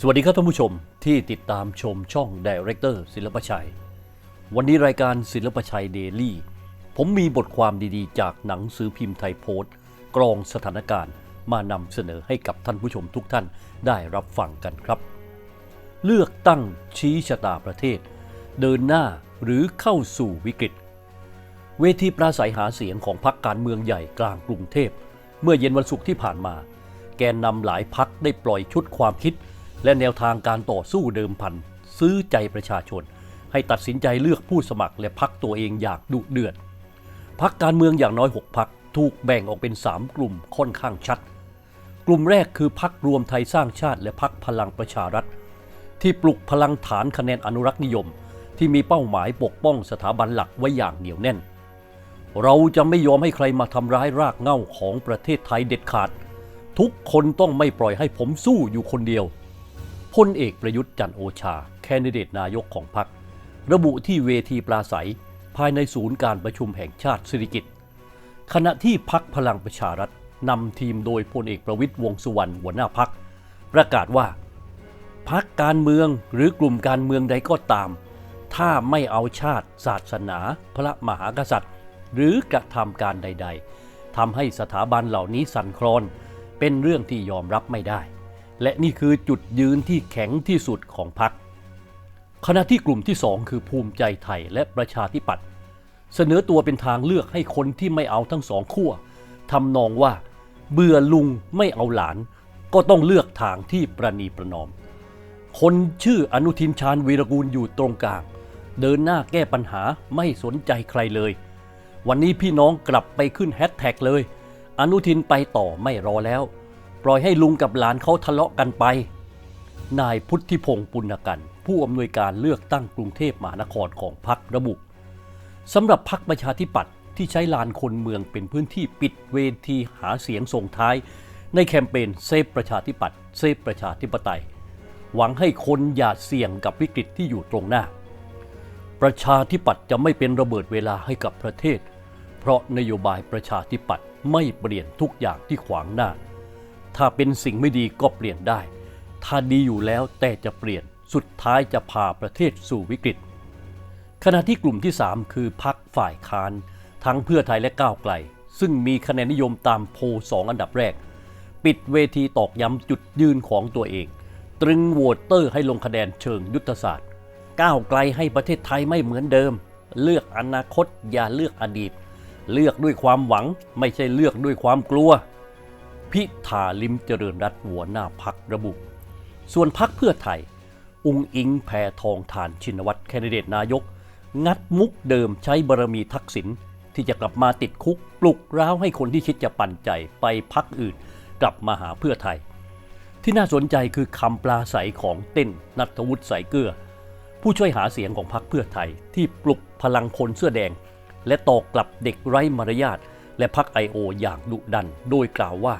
สวัสดีครับท่านผู้ชมที่ติดตามชมช่อง Director ศิลปชัย วันนี้รายการศิลปชัยเดลี่ ผมมีบทความดีๆ จากหนังสือพิมพ์ไทยโพสต์กรองสถานการณ์มานำเสนอให้กับท่านผู้ชมทุกท่านได้รับฟังกันครับ เลือกตั้งชี้ชะตาประเทศ เดินหน้าหรือเข้าสู่วิกฤต เวทีปราศัยหาเสียงของพรรคการเมืองใหญ่กลางกรุงเทพ เมื่อเย็นวันศุกร์ที่ผ่านมา แกนนำหลายพักได้ปล่อยชุดความคิด และแนวทางการต่อสู้เดิมพัน ซื้อใจประชาชน ให้ตัดสินใจเลือกผู้สมัครและพักตัวเองอย่างดุเดือดพักการเมืองอย่างน้อย 6พักถูกแบ่งออกเป็น 3 กลุ่มค่อนข้างชัด กลุ่มแรกคือพักรวมไทยสร้างชาติและพักพลังประชารัฐ ที่ปลุกพลังฐานคะแนนอนุรักษ์นิยม ที่มีเป้าหมายปกป้องสถาบันหลักไว้อย่างเหนียวแน่น เราจะไม่ยอมให้ใครมาทำร้ายรากเหง้าของประเทศไทยเด็ดขาด ทุกคนต้องไม่ปล่อยให้ผมสู้อยู่คนเดียว พลเอกประยุทธ์จันโอชา แคนดิเดตนายกของพรรคระบุที่เวทีปราศัย ภายในศูนย์การประชุมแห่งชาติสิริกิติ์ขณะที่พักพลังประชารัฐนำทีมโดยพลเอกประวิตยวงษ์สุวรรณหัวหน้าพัก ประกาศว่า พักการเมืองหรือกลุ่มการเมืองใดก็ตาม ถ้าไม่เอาชาติศาสนา พระมหากษัตริย์ หรือกระทำการใด ๆทำให้สถาบันเหล่านี้สั่นคลอน เป็นเรื่องที่ยอมรับไม่ได้ และนี่คือจุดยืนที่แข็งที่สุดของพรรคขณะที่กลุ่มที่สองคือภูมิใจไทยและประชาธิปัตย์เสนอตัวเป็นทางเลือกให้คนที่ไม่เอาทั้งสองขั้วทำนองว่า เบื่อลุงไม่เอาหลาน ก็ต้องเลือกทางที่ประนีประนอม คนชื่ออนุทินชาญวีรกูลอยู่ตรงกลาง เดินหน้าแก้ปัญหาไม่สนใจใครเลย วันนี้พี่น้องกลับไปขึ้นแฮชแท็กเลย อนุทินไปต่อไม่รอแล้ว ปล่อยให้ลุงกับหลานเขาทะเลาะกันไป นายพุทธิพงศ์ปุณกัน ผู้อำนวยการเลือกตั้งกรุงเทพมหานครของพรรคระบุสำหรับพรรคประชาธิปัตย์ที่ใช้ลานคนเมืองเป็นพื้นที่ปิดเวทีหาเสียงส่งท้าย ในแคมเปญเซฟประชาธิปัตย์เซฟประชาธิปไตย หวังให้คนอย่าเสี่ยงกับวิกฤตที่อยู่ตรงหน้า ประชาธิปัตย์จะไม่เป็นระเบิดเวลาให้กับประเทศ เพราะนโยบายประชาธิปัตย์ไม่เปลี่ยนทุกอย่างที่ขวางหน้า ถ้าเป็นสิ่งไม่ดีก็เปลี่ยนได้ ถ้าดีอยู่แล้วแต่จะเปลี่ยน สุดท้ายจะพาประเทศสู่วิกฤต ขณะที่กลุ่มที่ 3 คือพักฝ่ายค้าน ทั้งเพื่อไทยและก้าวไกล ซึ่งมีคะแนนนิยมตามโพลสองอันดับแรก ปิดเวทีตอกย้ำจุดยืนของตัวเอง ตรึงโหวตเตอร์ให้ลงคะแนนเชิงยุทธศาสตร์ ก้าวไกลให้ประเทศไทยไม่เหมือนเดิม เลือกอนาคตอย่าเลือกอดีต เลือกด้วยความหวังไม่ใช่เลือกด้วยความกลัว พิธาลิมเจริญรัตหัวหน้าพักระบุ ส่วนพักเพื่อไทย อุงอิงแพทองทานชินวัตรแคนดิเดตนายก งัดมุกเดิมใช้บารมีทักษิณที่จะกลับมาติดคุกปลุกร้าวให้คนที่คิดจะปั่นใจไปพักอื่น กลับมาหาเพื่อไทย ที่น่าสนใจคือคำปลาใสของเต้นนัทวุฒิสายเกลือ ผู้ช่วยหาเสียงของพรรคเพื่อไทย ที่ปลุกพลังคนเสื้อแดง และตอกกลับเด็กไร้มารยาทและพรรคไอโออย่างดุดัน โดยกล่าวว่า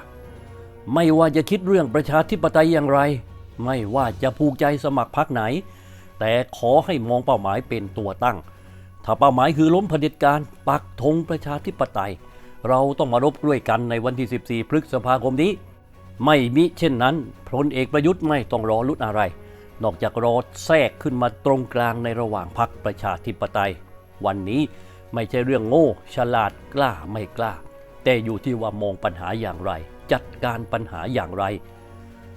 ไม่ว่าจะคิดเรื่องประชาธิปไตยอย่างไร ไม่ว่าจะผูกใจสมัครพรรคไหน แต่ขอให้มองเป้าหมายเป็นตัวตั้ง ถ้าเป้าหมายคือล้มเผด็จการปักธงประชาธิปไตย เราต้องมารบด้วยกันในวันที่ 14 พฤษภาคมนี้ ไม่มิเช่นนั้นพลเอกประยุทธ์ไม่ต้องรอลุ้นอะไร นอกจากรอแทรกขึ้นมาตรงกลางในระหว่างพรรคประชาธิปไตย วันนี้ไม่ใช่เรื่องโง่ ฉลาดกล้าไม่กล้า แต่อยู่ที่ว่ามองปัญหาอย่างไร จัดการปัญหาอย่างไร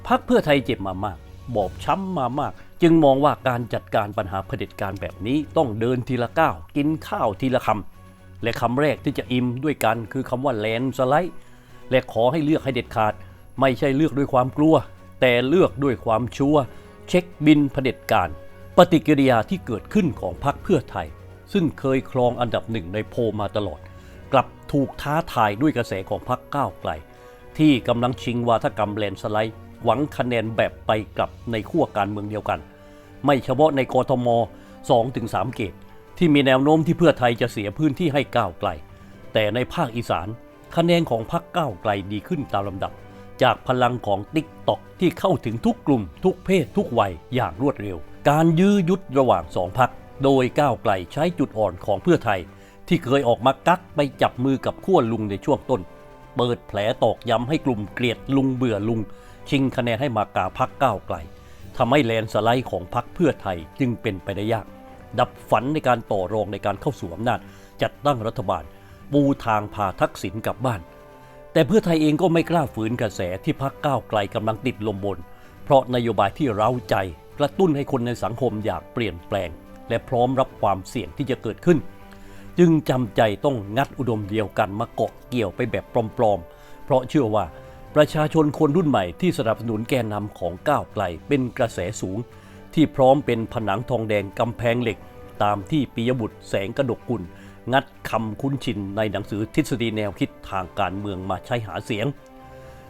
พักเพื่อไทยเจ็บมามาก บอบช้ำมามาก จึงมองว่าการจัดการปัญหาเผด็จการแบบนี้ต้องเดินทีละก้าวกินข้าวทีละคำและคำแรกที่จะอิ่มด้วยกันคือคำว่าแลนสไลด์และขอให้เลือกให้เด็ดขาด ไม่ใช่เลือกด้วยความกลัว แต่เลือกด้วยความชัวเช็คบินเผด็จการ ปฏิกิริยาที่เกิดขึ้นของพรรคเพื่อไทย ซึ่งเคยครองอันดับหนึ่งในโพมาตลอด กลับถูกท้าทายด้วยกระแสของพรรคก้าวไกล ที่กำลังชิงวาทกรรมแลนสไลด์ หวังคะแนนแบบไปกลับในขั้วการเมืองเดียวกัน ไม่เฉพาะในกทม 2-3 เขตที่มีแนวโน้มที่เพื่อไทยจะเสียพื้นที่ให้ก้าวไกล แต่ในภาคอีสานคะแนนของพรรคก้าวไกลดีขึ้นตามลำดับ จากพลังของติ๊กตอกที่เข้าถึงทุกกลุ่ม ทุกเพศทุกวัยอย่างรวดเร็ว การยื้อยุดระหว่างสองพักโดยก้าวไกลใช้จุดอ่อนของเพื่อไทย ที่เคยออกมากักไปจับมือกับขั้วลุงในช่วงต้น เปิดแผลตอกย้ำให้กลุ่มเกลียดลุงเบื่อลุง ชิงคะแนนให้มากาพักก้าวไกลทำให้แลนสไลด์ของพรรคเพื่อไทยจึงเป็นไปได้ยาก ดับฝันในการต่อรองในการเข้าสู่อำนาจ จัดตั้งรัฐบาล ปูทางพาทักษิณกลับบ้าน แต่เพื่อไทยเองก็ไม่กล้าฝืนกระแสที่พักก้าวไกลกำลังติดลมบน เพราะนโยบายที่เร้าใจ กระตุ้นให้คนในสังคมอยากเปลี่ยนแปลง และพร้อมรับความเสี่ยงที่จะเกิดขึ้น จึงจำใจต้องงัดอุดมเดียวกันมาเกาะเกี่ยวไปแบบปลอมๆ เพราะเชื่อว่าประชาชนคนรุ่นใหม่ที่สนับสนุนแกนนำของก้าวไกลเป็นกระแสสูง ที่พร้อมเป็นผนังทองแดงกำแพงเหล็ก ตามที่ปิยบุตรแสงกระดกกุล งัดคำคุ้นชินในหนังสือทฤษฎีแนวคิดทางการเมืองมาใช้หาเสียง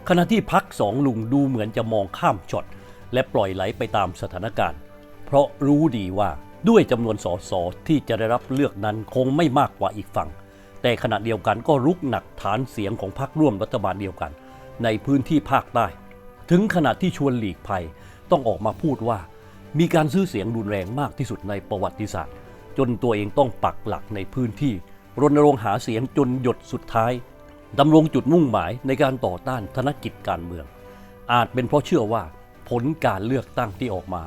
ขณะที่พักสองลุงดูเหมือนจะมองข้ามช็อตและปล่อยไหลไปตามสถานการณ์ เพราะรู้ดีว่า ด้วยจำนวนสสที่จะได้รับเลือกนั้นคงไม่มากกว่าอีกฝั่ง แต่ขณะเดียวกันก็รุกหนักฐานเสียงของพรรคร่วมรัฐบาลเดียวกัน ในพื้นที่ภาคใต้ ถึงขนาดที่ชวนหลีกภัยต้องออกมาพูดว่า มีการซื้อเสียงรุนแรงมากที่สุดในประวัติศาสตร์ จนตัวเองต้องปักหลักในพื้นที่ รณรงค์หาเสียงจนหยดสุดท้ายดำรงจุดมุ่งหมายในการต่อต้านธนกิจการเมือง อาจเป็นเพราะเชื่อว่า ผลการเลือกตั้งที่ออกมา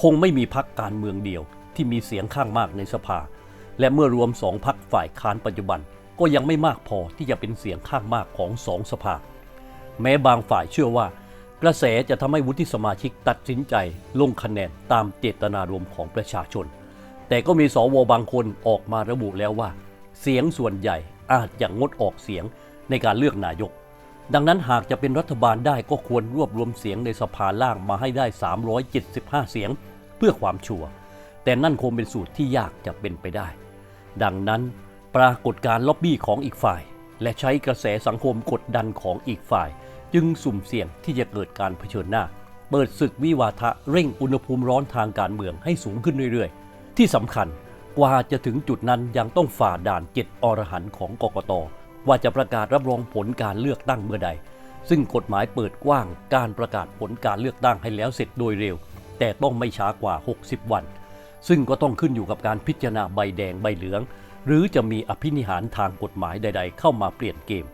คงไม่มีพักการเมืองเดียว ที่มีเสียงข้างมากในสภา และเมื่อรวมสองพักฝ่ายค้านปัจจุบัน ก็ยังไม่มากพอที่จะเป็นเสียงข้างมากของสองสภา แม้บางฝ่ายเชื่อว่า กระแสจะทำให้วุฒิสมาชิกตัดสินใจลงคะแนนตามเจตนารมณ์ของประชาชน แต่ก็มีสวบางคนออกมาระบุแล้วว่า เสียงส่วนใหญ่อาจจะงดออกเสียงในการเลือกนายกดังนั้นหากจะเป็นรัฐบาลได้ก็ควรรวบรวมเสียงในสภาล่างมาให้ได้ 375 เสียง เพื่อความชัวร์ แต่นั่นคงเป็นสูตรที่ยากจะเป็นไปได้ ดังนั้นปรากฏการล็อบบี้ของอีกฝ่าย และใช้กระแสสังคมกดดันของอีกฝ่าย จึงสุ่มเสี่ยงที่จะเกิดการเผชิญหน้า เปิดศึกวิวาทะเร่งอุณหภูมิร้อนทางการเมืองให้สูงขึ้นเรื่อยๆ ที่สำคัญกว่าจะถึงจุดนั้นยังต้องฝ่าด่านเจ็ดอรหันของกกตว่าจะประกาศรับรองผลการเลือกตั้งเมื่อใด ซึ่งกฎหมายเปิดกว้างการประกาศผลการเลือกตั้งให้แล้วเสร็จโดยเร็ว แต่ต้องไม่ช้ากว่า 60 วัน ซึ่งก็ต้องขึ้นอยู่กับการพิจารณาใบแดงใบเหลือง หรือจะมีอภินิหารทางกฎหมายใด ๆ เข้ามาเปลี่ยนเกม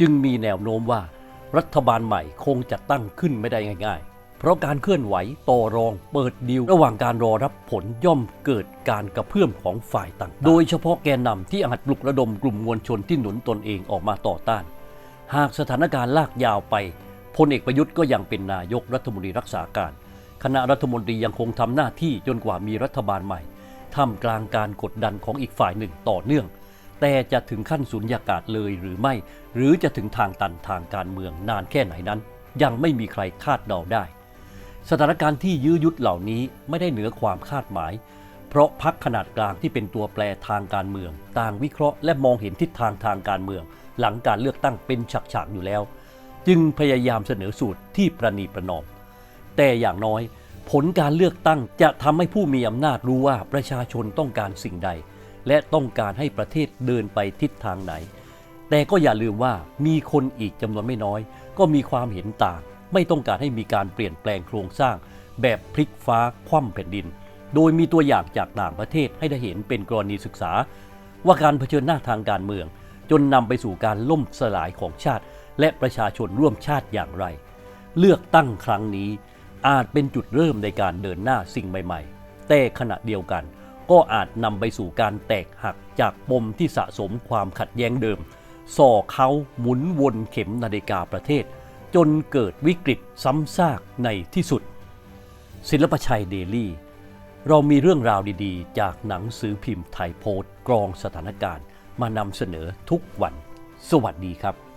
จึงมีแนวโน้มว่า รัฐบาลใหม่คงจะตั้งขึ้นไม่ได้ง่ายๆ เพราะการเคลื่อนไหวต่อรองเปิดดีลระหว่างการรอรับผลย่อมเกิดการกระเพื่อมของฝ่ายต่างๆ โดยเฉพาะแกนนำที่อาจปลุกระดมกลุ่มมวลชนที่หนุนตนเองออกมาต่อต้าน หากสถานการณ์ลากยาวไปพลเอกประยุทธ์ก็ยังเป็นนายกรัฐมนตรีรักษาการ คณะรัฐมนตรียังคงทำหน้าที่จนกว่ามีรัฐบาลใหม่ท่ามกลางการกดดันของอีกฝ่ายหนึ่งต่อเนื่อง แต่จะถึงขั้นสุญญากาศเลยหรือไม่ หรือจะถึงทางตันทางการเมืองนานแค่ไหนนั้น ยังไม่มีใครคาดเดาได้ สถานการณ์ที่ยื้อยุดเหล่านี้ไม่ได้เหนือความคาดหมาย เพราะพักขนาดกลางที่เป็นตัวแปรทางการเมือง ต่างวิเคราะห์และมองเห็นทิศทางทางการเมือง หลังการเลือกตั้งเป็นฉากๆอยู่แล้ว จึงพยายามเสนอสูตรที่ประนีประนอม แต่อย่างน้อย ผลการเลือกตั้งจะทำให้ผู้มีอำนาจรู้ว่าประชาชนต้องการสิ่งใด และต้องการให้ประเทศเดินไปทิศทางไหน แต่ก็อย่าลืมว่ามีคนอีกจำนวนไม่น้อย ก็มีความเห็นต่าง ไม่ต้องการให้มีการเปลี่ยนแปลงโครงสร้าง แบบพลิกฟ้าคว่ำแผ่นดิน โดยมีตัวอย่างจากต่างประเทศให้ได้เห็นเป็นกรณีศึกษา ว่าการเผชิญหน้าทางการเมือง จนนำไปสู่การล่มสลายของชาติ และประชาชนร่วมชาติอย่างไร เลือกตั้งครั้งนี้ อาจเป็นจุดเริ่มในการเดินหน้าสิ่งใหม่ ๆ แต่ขณะเดียวกัน ก็อาจนำไปสู่การแตกหักจากปมที่สะสมความขัดแย้งเดิม ส่อเขาหมุนวนเข็มนาฬิกาประเทศ จนเกิดวิกฤตซ้ำซากในที่สุด ศิลปชัยเดลี่เรามีเรื่องราวดีๆ จากหนังสือพิมพ์ไทยโพสต์กรองสถานการณ์ มานำเสนอทุกวัน สวัสดีครับ